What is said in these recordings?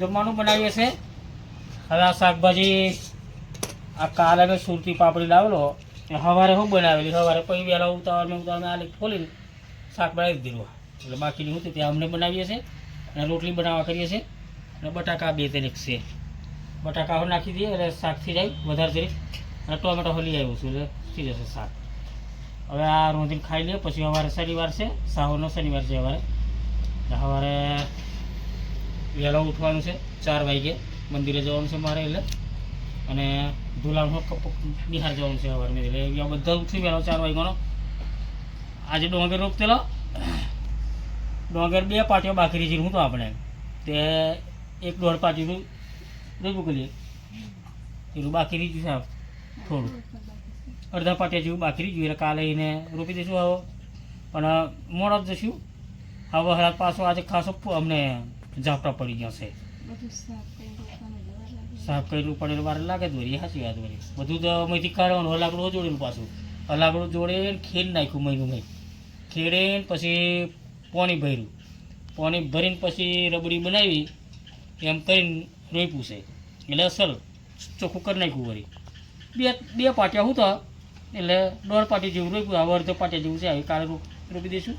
જમવાનું બનાવીએ છે. હવે આ શાકભાજી આ કાલે મેં સુરતી પાપડી લાવેલો. સવારે હું બનાવેલી? સવારે પછી વહેલા ઉતાવળ ઉતાવળ આ લીક ખોલીને શાક બનાવી દીધું એટલે બાકીની હું ત્યાં અમને બનાવીએ છીએ અને રોટલી બનાવવા કરીએ છીએ અને બટાકા બે ત્રણ છે. બટાકા નાખી દઈએ એટલે શાક થઈ જાય વધારે જરી અને ટોમેટો હલી આવ્યું છું એટલે થઈ જશે શાક. હવે આ રોંધીને ખાઈ લઈએ. પછી સવારે શનિવાર છે. સાહોનો શનિવાર છે સવારે. સવારે વહેલા ઉઠવાનું છે, ચાર વાગે. મંદિરે જવાનું છે મારે એટલે. અને ધુલાણનો બિહાર જવાનું છે સવારમાં એટલે આ બધા ઉઠી વહેલો ચાર વાગ્યાનો. આજે ડોંગર રોકતેલો ડોંગર બે પાટીઓ બાકી રહી હું તો આપણે. તે એક દોઢ પાટીનું રજૂ કરીએ એનું બાકી રહી ગયું છે થોડું. અડધા પાટિયા જેવું બાકી રહી ગયું. એટલે કાલે એને રોપી દઈશું હવે પણ મોડો જશું. હવે હરાત પાછો આજે ખાસો અમને ઝાપટા પડી ગયા છે. સાફ કરેલું પડેલું વાર લાગે વળી સાચી વાત વળી. બધું તો અહીંથી કાઢવાનું હલાકડું જોડેલું પાછું. હલાકડું જોડે ખેડ નાખ્યું મહિનું મહિન ખેડે પછી પાણી ભર્યું. પાણી ભરીને પછી રબડી બનાવી એમ કરીને રોપ્યું છે. એટલે અસલ ચોખ્ખું કરી નાખ્યું વળી. બે બે પાટિયા હું તો એટલે દોઢ પાટી જેવું રોપ્યું હવે અડધો પાટિયા જેવું છે હવે કાલે રોપી દઈશું.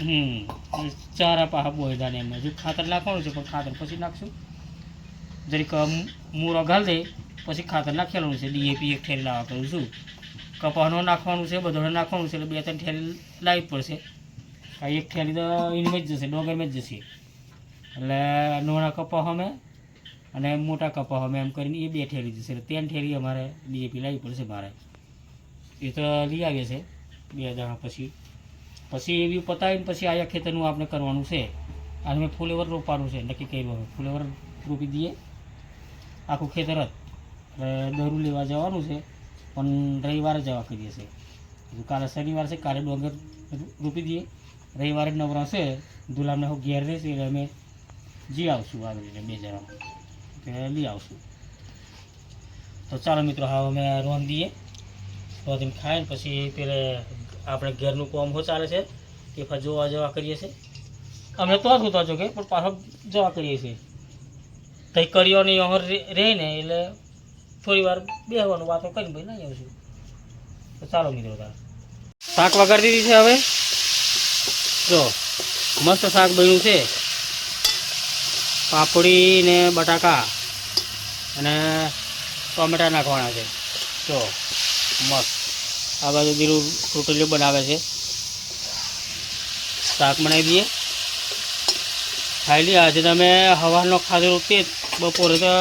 હમ. ચારા પાહા બોયદાને એમ. હજુ ખાતર નાખવાનું છે, પણ ખાતર પછી નાખશું. જરીક મૂરો ઘાલ દે, પછી ખાતર નાખેલું છે. ડીએપી એક ઠેરી લાવવા કરું છું. કપાસનો નાખવાનું છે, બધોને નાખવાનું છે, એટલે બે ત્રણ ઠેરી લાવવી પડશે. આ એક ઠેરી તો એની જ જશે ડોંગરમાં જ જશે. એટલે નાના કપાસ અમે અને મોટા કપાસ અમે એમ કરીને એ બે ઠેરી જશે. એટલે ત્રણ ઠેરી અમારે ડીએપી લાવવી પડશે મારે. એ તો લઈ આવીએ છે, બે દાણા પછી. પછી એવી પતાવીને પછી આયા ખેતરનું આપણે કરવાનું છે. અને મેં ફૂલેવર રોપવાનું છે, નક્કી કર્યું ફૂલેવર રોપી દઈએ. આખું ખેતર જ. દરું લેવા જવાનું છે, પણ રવિવારે જવા કરીએ હજુ કાલે શનિવાર છે, કાલે ડોંગર રોપી દઈએ. રવિવારે નવરા છે, દુલામને હું ઘેર રહેશે, એટલે અમે જી આવશું આવી રીતે બે જણા. એટલે લઈ આવશું. તો ચાલો મિત્રો હા અમે રોન દઈએ. રોધીને ખાઈને પછી પેલે આપણે ઘેરનું કોમ હો ચાલે છે તે પાછા જોવા જવા કરીએ છીએ અમે તો જ હોતા જો કે પણ પાછા જવા કરીએ છીએ. તઈ કરીઓની અહર રહે ને એટલે થોડી વાર બેસવાનું વાતો કરીને ભાઈ નહીં આવશું. તો ચાલો મિત્રો તાર. શાક વગાડી દીધી છે હવે. જો, મસ્ત શાક બન્યું છે. પાપડી ને બટાકા અને ટોમેટા નાખવાના છે. જો, મસ્ત. આ બાજુ દીરું રોટલીઓ બનાવે છે. શાક બનાવી દઈએ. ખાઈ લઈએ. આજે તમે હવારનો ખાધેલું તે બપોરે તો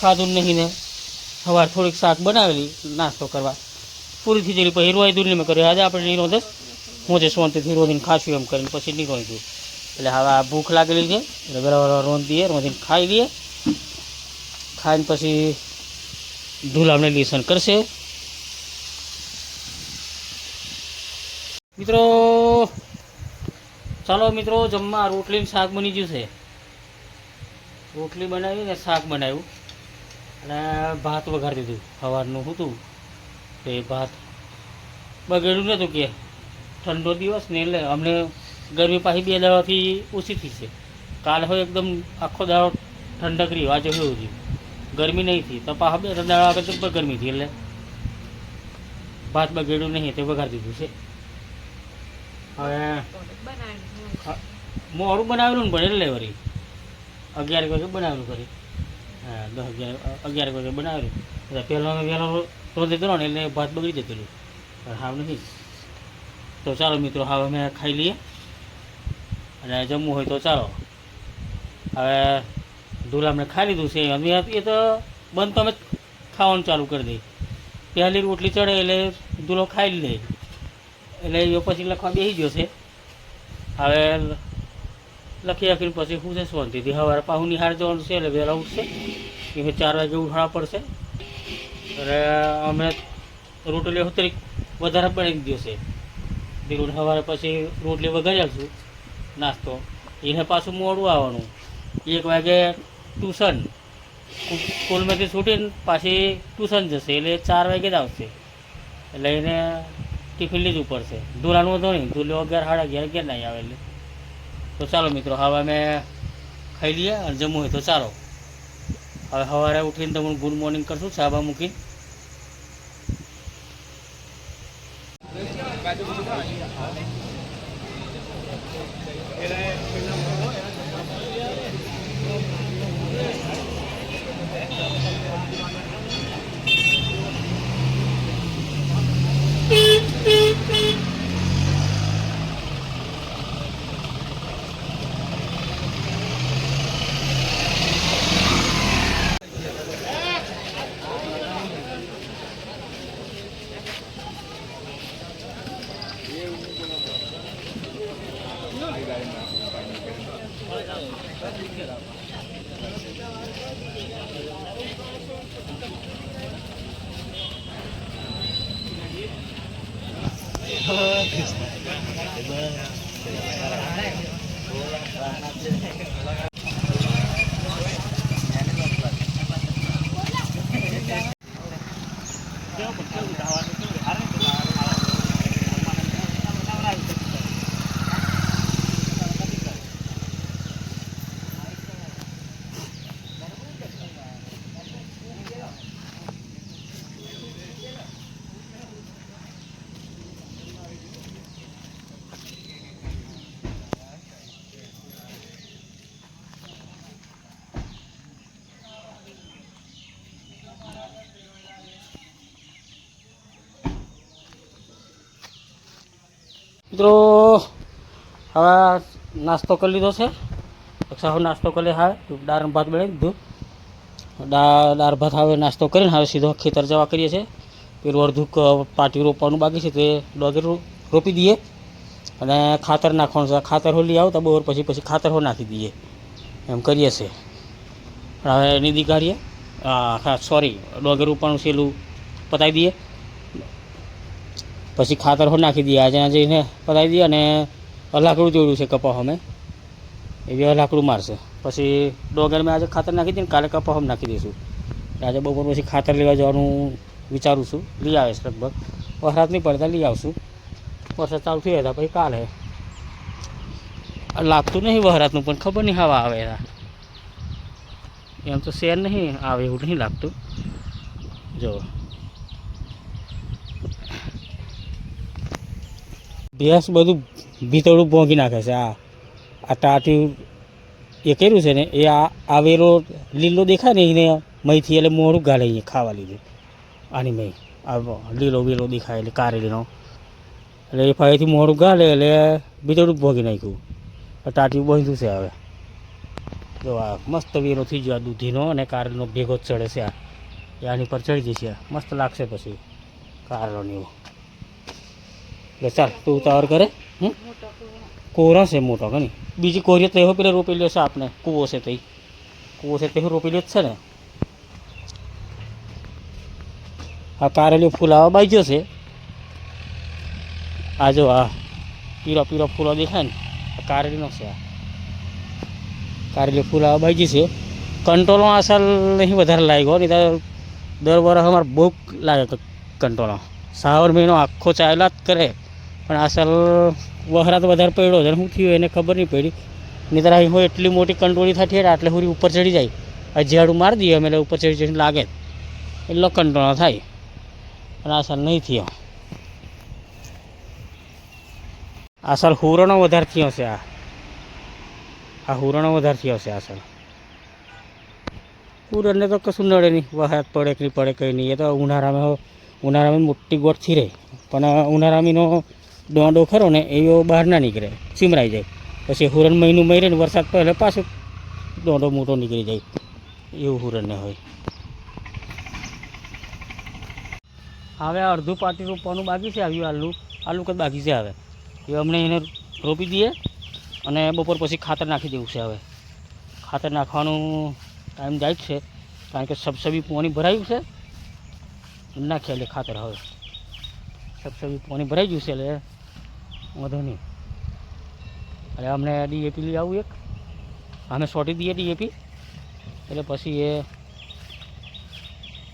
ખાધું નહીં ને. સવાર થોડીક શાક બનાવેલી, નાસ્તો કરવા. પૂરી થઈ ગયેલી. પછી રોઈ દૂર મેં કર્યું. આજે આપણે નીરો રોધે હું જે શાંતિથી રોધીને ખાશું એમ કરીને પછી નહીં રોધ્યું એટલે હવે આ ભૂખ લાગેલી છે. એટલે બરાબર રોંધ દઈએ, રોધીને ખાઈ લઈએ. ખાઈને પછી ધૂલામને લેસન કરશે. મિત્રો. ચાલો મિત્રો, જમવા રોટલી શાક બની ગયું છે. રોટલી બનાવી ને શાક બનાવ્યું. અને ભાત વઘારી દીધું. સવારનું હતું. તે ભાત બગડ્યું નહોતું કે. ઠંડો દિવસ ને એટલે અમને ગરમી પાછી બે દાડાથી ઓછી થઈ છે. કાલે હોય એકદમ આખો દાડો ઠંડક રહ્યો. આજે હોય રહ્યું ગરમી નહીં થઈ. તો પાછા બે દાડા આગળ ગરમી થઈ એટલે ભાત બગડ્યું નહીં, તે વઘારી દીધું છે. હવે મોડું બનાવેલું ને પણ એટલે વળી અગિયાર વાગે બનાવેલું કરી. હા, દસ અગિયાર અગિયાર વાગે બનાવેલું. એટલે પહેલાં અમે વહેલો રોજ દીધો ને એટલે ભાત બગડી જતેલું પણ હાવ નથી. તો ચાલો મિત્રો, હવે અમે ખાઈ લઈએ. અને જમવું હોય તો ચાલો. હવે ધૂલા અમને ખાઈ લીધું છે. અમે એ તો બંધ તો અમે ખાવાનું ચાલુ કરી દઈએ. પહેલી રોટલી ચડે એટલે ધૂલો ખાઈ લે. એટલે એ પછી લખવા બેસી ગયો છે. હવે લખી રાખીને પછી શું છે શાંતિથી સવારે પાછું હાર જવાનું છે એટલે વહેલા ઉઠશે. કે ચાર વાગે ઉઠાડવા પડશે. અને અમે રોટલી થોડીક વધારે બની ગયો છે ધીરું સવારે પછી રોટલી વઘારી આપશું નાસ્તો. એને પાછું મોડું આવવાનું. એક વાગે ટ્યુશન. સ્કૂલમાંથી છૂટીને પાછી ટ્યુશન જશે, એટલે ચાર વાગે જ આવશે. એટલે એને ટિફિન લીધું પડશે ધૂલાનું વધુ નહીં. ધૂલો અગિયાર, સાડા અગિયાર અગિયાર નહીં આવે એટલે. તો ચાલો મિત્રો, હવે અમે ખાઈ લઈએ અને જમવું હોય તો ચાલો. હવે સવારે ઉઠીને તમને ગુડ મોર્નિંગ કરશું ચા બા Thank you. મિત્રો, હવે નાસ્તો કરી લીધો છે. અક્ષા નાસ્તો કરી હા. દાળ ભાત બનાવી દીધું. દાળ ભાત હવે નાસ્તો કરીને હવે સીધો ખેતર જવા કરીએ છીએ. પેલું અડધું પાટી રોપવાનું બાકી છે, તે ડોગર રોપી દઈએ. અને ખાતર નાખવાનું છે. ખાતર હોલી આવતા બપોર પછી પછી ખાતર હો નાખી દઈએ. એમ કરીએ છીએ. હવે નિધિ કાઢીએ હા સોરી ડોગર રોપવાનું સેલું પતાવી દઈએ. પછી ખાતર હો નાખી દઈએ આજે જઈને પતાવી દઈએ અને લાકડું જોડ્યું છે કપા અમે એ બી લાકડું મારશે. પછી ડોગર મેં આજે ખાતર નાખી દઈએ કાલે કપા હમ નાખી દઈશું. આજે બપોર પછી ખાતર લેવા જવાનું વિચારું છું. લઈ આવીશ લગભગ. વરસાદ નહીં પડતા, લઈ આવશું. વરસાદ ચાલુ થઈ હતા પછી કાલે. લાગતું નહીં વહરાતનું પણ ખબર નહીં હવા આવે એમ તો શેર નહીં આવે, એવું નહીં લાગતું. જો. ભેંસ બધું ભીતળું ભોંગી નાખે છે, આ. આ ટાટિયું એ કર્યું છે ને, એ આ આવેલો લીલો દેખાય ને એને મહીથી એટલે મોડું ગાળે અહીંયા ખાવા લીધું. આની મહી આ લીલો લીલો દેખાય એટલે કારેલીનો. એટલે એ ફરીથી મોડું ગાળે એટલે ભીતળું ભોગી નાખ્યું. ટાટ્યું બાંધ્યું છે હવે. જો આ મસ્ત વેલો થઈ ગયો આ દૂધીનો અને કારેલીનો ભેગો જ ચડે છે આ. એ આની પર ચડી જશે મસ્ત લાગશે પછી. કારેલોની એવું. એટલે ચાલ તું ઉતાવળ કરે હમ કોરા છે મોટો ઘણી બીજી કોરીઓ તો એવો પેલા રોપી લ્યો છે આપણે કૂવો છે તે કૂવો છે તે રોપી લ્યો જ છે ને આ કારેલી ફૂલાવા બાજ્યો છે આ જો આ પીળો પીળો ફૂલો દેખાય ને આ કારેલીનો છે આ કારેલી ફૂલાવા બાજી છે કંટોલો અસલ નહીં વધારે લાગ્યો નહીં તો દર વર્ષ અમારે બહુ લાગે કંટોલો શ્રાવણ મહિનો આખો ચાલ્યા જ કરે પણ અસલ વહરાત વધારે પડ્યો છે. શું થયું એને ખબર નહીં પડી. નહીં અહીં હોય એટલી મોટી કંટોળી થતી એટલે આટલે સુધી ઉપર ચડી જાય. ઝાડું મારી દઈએ અમે એટલે ઉપર ચડી જઈને લાગે. એટલો કંટોળો થાય. પણ અસલ નહીં થયો. અસલ હુરણો વધારે થયો છે આ. આ હુરણો વધારે થયો છે અસલ. હુરણને તો કશું નડે નહીં. વહાત પડે કે નહીં પડે કંઈ નહીં. એ તો ઉનાળામાં ઉનાળામાં મોટી ગોઠથી રહે. પણ ઉનાળામીનો દોંડો ખરો ને એવો બહાર ના નીકળે, ચીમરાઈ જાય. પછી હુરણ મહિનું મરે ને વરસાદ પહેલે પાછો દોંડો મોટો નીકળી જાય. એવું હુરણને હોય. હવે અડધું પાટી રોપવાનું બાકી છે આવ્યું આલુ. આલુ કદ બાકી છે હવે? એ અમને એને રોપી દઈએ અને બપોર પછી ખાતર નાખી દેવું છે હવે. ખાતર નાખવાનું ટાઈમ જાય જ છે, કારણ કે સબસબી પોણી ભરાયું છે. નાખીએ એટલે ખાતર હવે. સબસબી પોણી ભરાઈ ગયું છે એટલે વાંધો નહીં. એટલે અમને ડીએપી લઈ આવું એક. અમે સોટી દઈએ ડીએપી એટલે પછી એ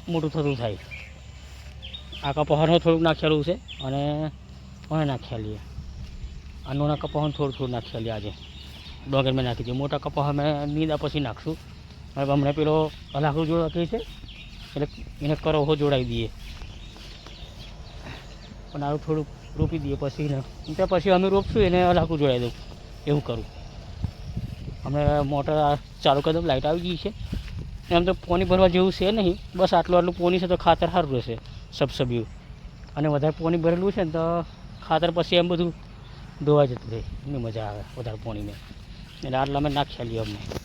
મોટું થતું થાય. આ કપોહનું થોડુંક નાખેલું છે અને અમે નાખ્યા લઈએ. આ નોના કપોહન થોડું થોડું નાખ્યા લઈએ આજે. ડોગર મેં નાખી દઈએ. મોટા કપા અમે નીંદા પછી નાખશું. હવે હમણાં પેલો લાકડું જોડવા કહે છે એટલે એને કરોહો જોડાવી દઈએ. પણ આવું થોડુંક રોપી દઈએ પછી ને. ત્યાં પછી અમે રોપશું એને લાકડું જોડાઈ દઉં. એવું કરું. અમે મોટર ચાલુ કરી દઉં લાઇટ આવી ગઈ છે. એમ તો પોની ભરવા જેવું છે નહીં. બસ આટલું આટલું પોની છે તો ખાતર સારું રહેશે, સબસબ્યું. અને વધારે પોની ભરેલું છે ને તો ખાતર પછી એમ બધું ધોવા જતું રહે. એની મજા આવે વધારે પોણીને. એટલે આટલા અમે નાખ્યા લઈએ અમને.